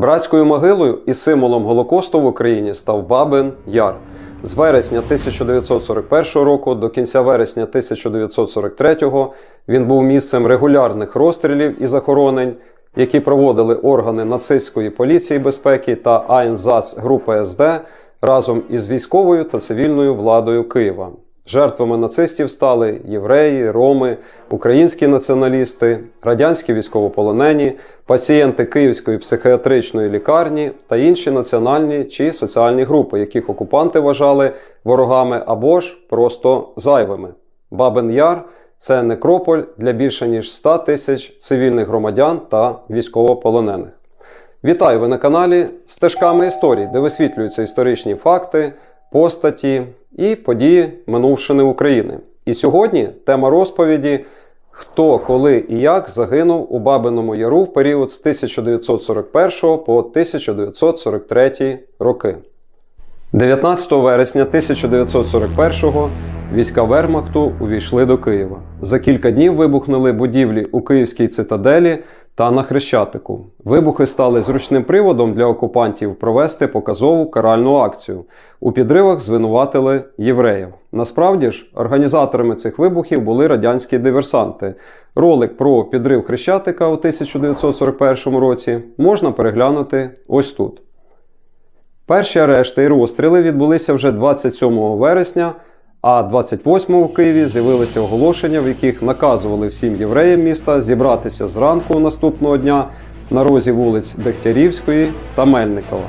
Братською могилою і символом Голокосту в Україні став Бабин Яр. З вересня 1941 року до кінця вересня 1943 він був місцем регулярних розстрілів і захоронень, які проводили органи нацистської поліції безпеки та АНЗАЦ групи СД разом із військовою та цивільною владою Києва. Жертвами нацистів стали євреї, роми, українські націоналісти, радянські військовополонені, пацієнти Київської психіатричної лікарні та інші національні чи соціальні групи, яких окупанти вважали ворогами або ж просто зайвими. Бабин Яр це некрополь для більше ніж 100 тисяч цивільних громадян та військовополонених. Вітаю ви на каналі Стежками історії, де висвітлюються історичні факти, постаті і події минувшини України. І сьогодні тема розповіді: хто, коли і як загинув у Бабиному Яру в період з 1941 по 1943 роки. 19 вересня 1941-го війська Вермахту увійшли до Києва. За кілька днів вибухнули будівлі у Київській цитаделі та на Хрещатику. Вибухи стали зручним приводом для окупантів провести показову каральну акцію. У підривах звинуватили євреїв. Насправді ж, організаторами цих вибухів були радянські диверсанти. Ролик про підрив Хрещатика у 1941 році можна переглянути ось тут. Перші арешти і розстріли відбулися вже 27 вересня, а 28 в Києві з'явилися оголошення, в яких наказували всім євреям міста зібратися зранку наступного дня на розі вулиць Дегтярівської та Мельникова.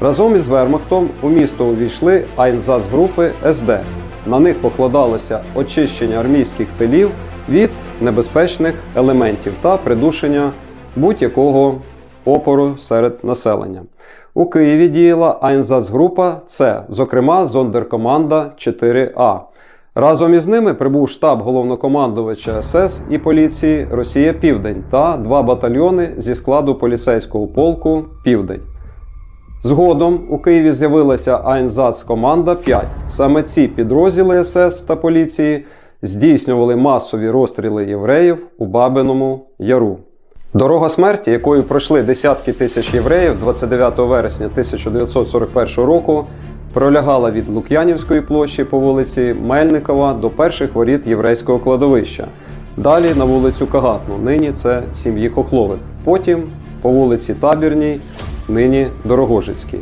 Разом із Вермахтом у місто увійшли айнзацгрупи СД. На них покладалося очищення армійських тилів від небезпечних елементів та придушення будь-якого опору серед населення. У Києві діяла Айнзацгрупа С, зокрема зондеркоманда 4А. Разом із ними прибув штаб головнокомандувача СС і поліції Росія Південь та два батальйони зі складу поліцейського полку Південь. Згодом у Києві з'явилася Айнзац-команда 5. Саме ці підрозділи СС та поліції здійснювали масові розстріли євреїв у Бабиному Яру. Дорога смерті, якою пройшли десятки тисяч євреїв 29 вересня 1941 року, пролягала від Лук'янівської площі по вулиці Мельникова до перших воріт єврейського кладовища. Далі на вулицю Кагатну, нині це сім'ї Хохлових. Потім по вулиці Табірній, нині Дорогожицькій.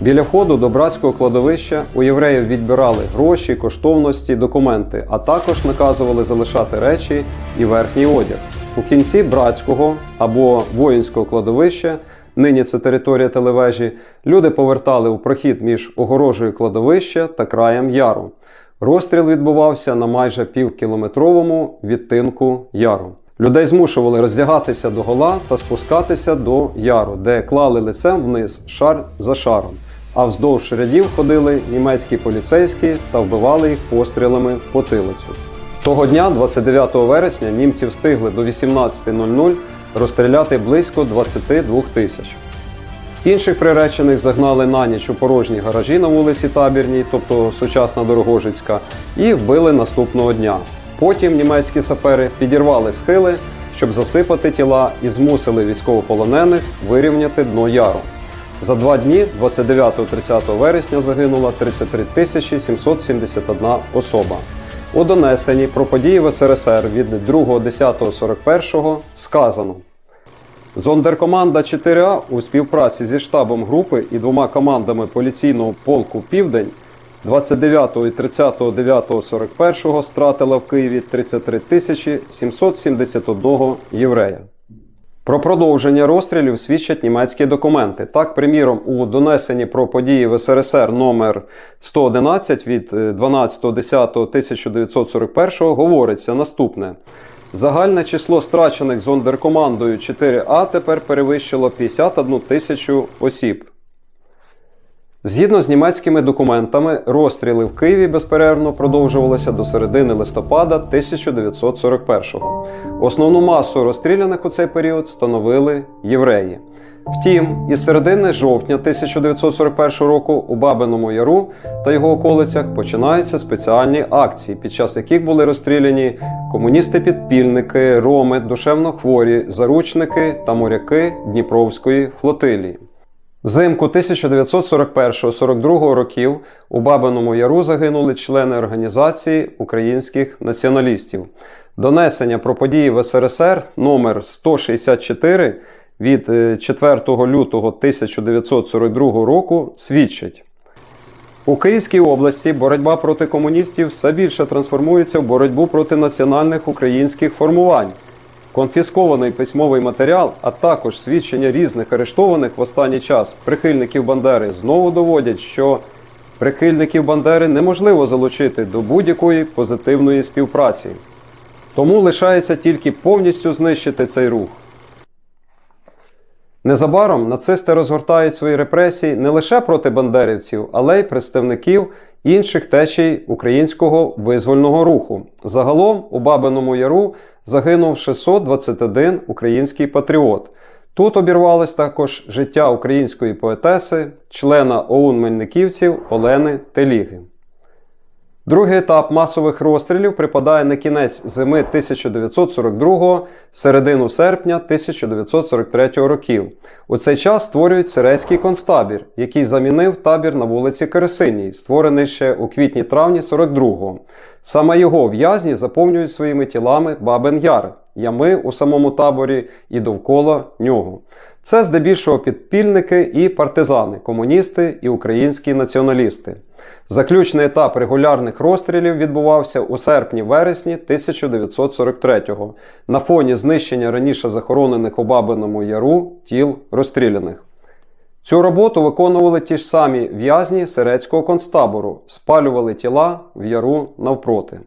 Біля входу до братського кладовища у євреїв відбирали гроші, коштовності, документи, а також наказували залишати речі і верхній одяг. У кінці братського або воїнського кладовища, нині це територія телевежі, люди повертали у прохід між огорожею кладовища та краєм яру. Розстріл відбувався на майже півкілометровому відтинку яру. Людей змушували роздягатися до гола та спускатися до яру, де клали лицем вниз шар за шаром. А вздовж рядів ходили німецькі поліцейські та вбивали їх пострілами в потилицю. Того дня, 29 вересня, німці встигли до 18.00 розстріляти близько 22 тисяч. Інших приречених загнали на ніч у порожні гаражі на вулиці Табірній, тобто сучасна Дорогожицька, і вбили наступного дня. Потім німецькі сапери підірвали схили, щоб засипати тіла і змусили військовополонених вирівняти дно яру. За два дні, 29-30 вересня, загинула 33 тисячі 771 особа. У донесенні про події в СРСР від 2.10.41 сказано. Зондеркоманда 4А у співпраці зі штабом групи і двома командами поліційного полку Південь 29 і 30.09.41 стратила в Києві 33 тисячі 771 єврея. Про продовження розстрілів свідчать німецькі документи. Так, приміром, у донесенні про події в СРСР номер 111 від е, 12.10.1941 говориться наступне. Загальне число страчених зондеркомандою 4А тепер перевищило 51 тисячу осіб. Згідно з німецькими документами, розстріли в Києві безперервно продовжувалися до середини листопада 1941-го. Основну масу розстріляних у цей період становили євреї. Втім, із середини жовтня 1941 року у Бабиному Яру та його околицях починаються спеціальні акції, під час яких були розстріляні комуністи-підпільники, роми, душевно хворі, заручники та моряки Дніпровської флотилії. Взимку 1941-42 років у Бабиному Яру загинули члени організації українських націоналістів. Донесення про події в СРСР номер 164 від е, 4 лютого 1942 року свідчить. У Київській області боротьба проти комуністів все більше трансформується в боротьбу проти національних українських формувань. Конфіскований письмовий матеріал, а також свідчення різних арештованих в останній час прихильників Бандери знову доводять, що прихильників Бандери неможливо залучити до будь-якої позитивної співпраці. Тому лишається тільки повністю знищити цей рух. Незабаром нацисти розгортають свої репресії не лише проти бандерівців, але й представників інших течій українського визвольного руху. Загалом у Бабиному Яру загинув 621 український патріот. Тут обірвалось також життя української поетеси, члена ОУН Мельниківців Олени Теліги. Другий етап масових розстрілів припадає на кінець зими 1942 середину серпня 1943 років. У цей час створюють Сирецький концтабір, який замінив табір на вулиці Кересиній, створений ще у квітні-травні 42-го. Саме його в'язні заповнюють своїми тілами Бабин Яр, ями у самому таборі і довкола нього. Це здебільшого підпільники і партизани, комуністи і українські націоналісти. Заключний етап регулярних розстрілів відбувався у серпні-вересні 1943-го на фоні знищення раніше захоронених у Бабиному Яру тіл розстріляних. Цю роботу виконували ті ж самі в'язні Сирецького концтабору, спалювали тіла в яру навпроти.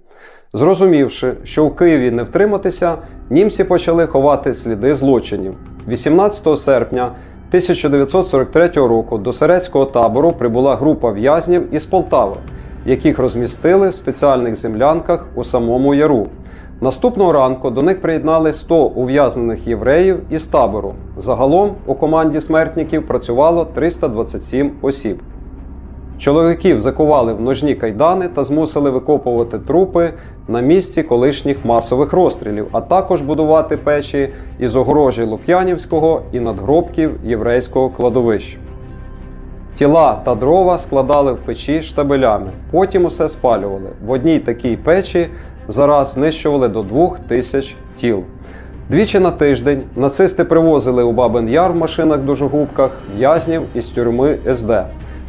Зрозумівши, що в Києві не втриматися, німці почали ховати сліди злочинів. 18 серпня 1943 року до Серецького табору прибула група в'язнів із Полтави, яких розмістили в спеціальних землянках у самому яру. Наступного ранку до них приєднали 100 ув'язнених євреїв із табору. Загалом у команді смертників працювало 327 осіб. Чоловіків закували в ножні кайдани та змусили викопувати трупи на місці колишніх масових розстрілів, а також будувати печі із огорожі Лук'янівського і надгробків єврейського кладовища. Тіла та дрова складали в печі штабелями, потім усе спалювали. В одній такій печі зараз знищували до двох тисяч тіл. Двічі на тиждень нацисти привозили у Бабин Яр в машинах-дожогубках в'язнів із тюрми СД.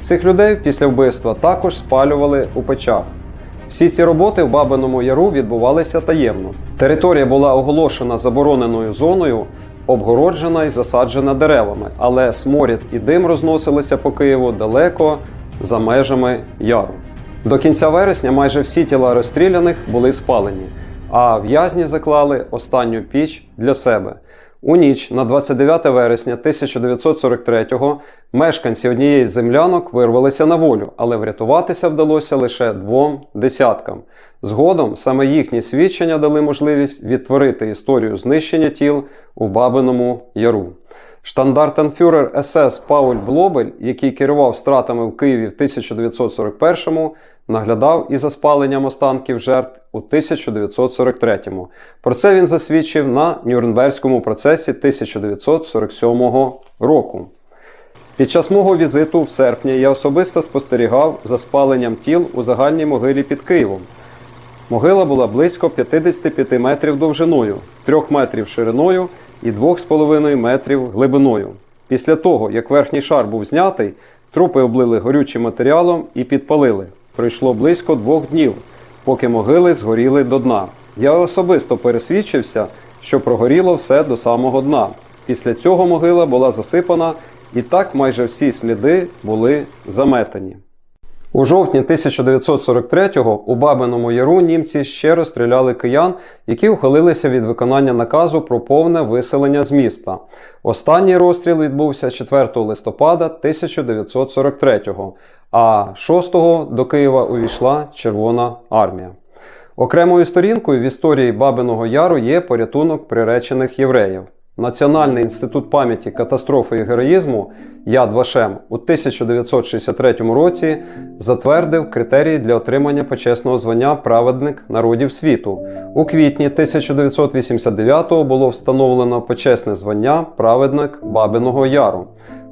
Цих людей після вбивства також спалювали у печах. Всі ці роботи в Бабиному Яру відбувалися таємно. Територія була оголошена забороненою зоною, обгороджена і засаджена деревами, але сморід і дим розносилися по Києву далеко за межами яру. До кінця вересня майже всі тіла розстріляних були спалені, а в'язні заклали останню піч для себе. У ніч на 29 вересня 1943-го мешканці однієї з землянок вирвалися на волю, але врятуватися вдалося лише двом десяткам. Згодом саме їхні свідчення дали можливість відтворити історію знищення тіл у Бабиному Яру. Штандартенфюрер СС Пауль Блобель, який керував стратами в Києві в 1941-му, наглядав і за спаленням останків жертв у 1943-му. Про це він засвідчив на Нюрнберзькому процесі 1947 року. Під час мого візиту в серпні я особисто спостерігав за спаленням тіл у загальній могилі під Києвом. Могила була близько 55 метрів довжиною, 3 метрів шириною і 2,5 метрів глибиною. Після того, як верхній шар був знятий, трупи облили горючим матеріалом і підпалили. Пройшло близько двох днів, поки могили згоріли до дна. Я особисто пересвідчився, що прогоріло все до самого дна. Після цього могила була засипана, і так майже всі сліди були заметані. У жовтні 1943-го у Бабиному Яру німці ще розстріляли киян, які ухилилися від виконання наказу про повне виселення з міста. Останній розстріл відбувся 4 листопада 1943-го, а 6-го до Києва увійшла Червона армія. Окремою сторінкою в історії Бабиного Яру є порятунок приречених євреїв. Національний інститут пам'яті катастрофи і героїзму Яд Вашем у 1963 році затвердив критерії для отримання почесного звання Праведник народів світу. У квітні 1989-го було встановлено почесне звання Праведник Бабиного Яру.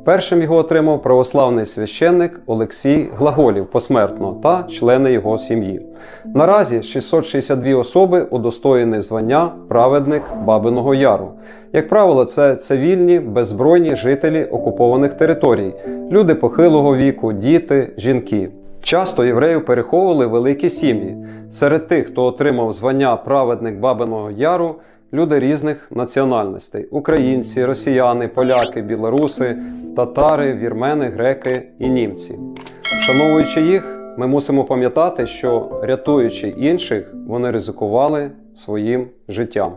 Першим його отримав православний священник Олексій Глаголів посмертно та члени його сім'ї. Наразі 662 особи удостоєні звання Праведник Бабиного Яру. Як правило, це цивільні, беззбройні жителі окупованих територій, люди похилого віку, діти, жінки. Часто євреїв переховували великі сім'ї. Серед тих, хто отримав звання Праведник Бабиного Яру, люди різних національностей: українці, росіяни, поляки, білоруси, татари, вірмени, греки і німці. Вшановуючи їх, ми мусимо пам'ятати, що рятуючи інших, вони ризикували своїм життям.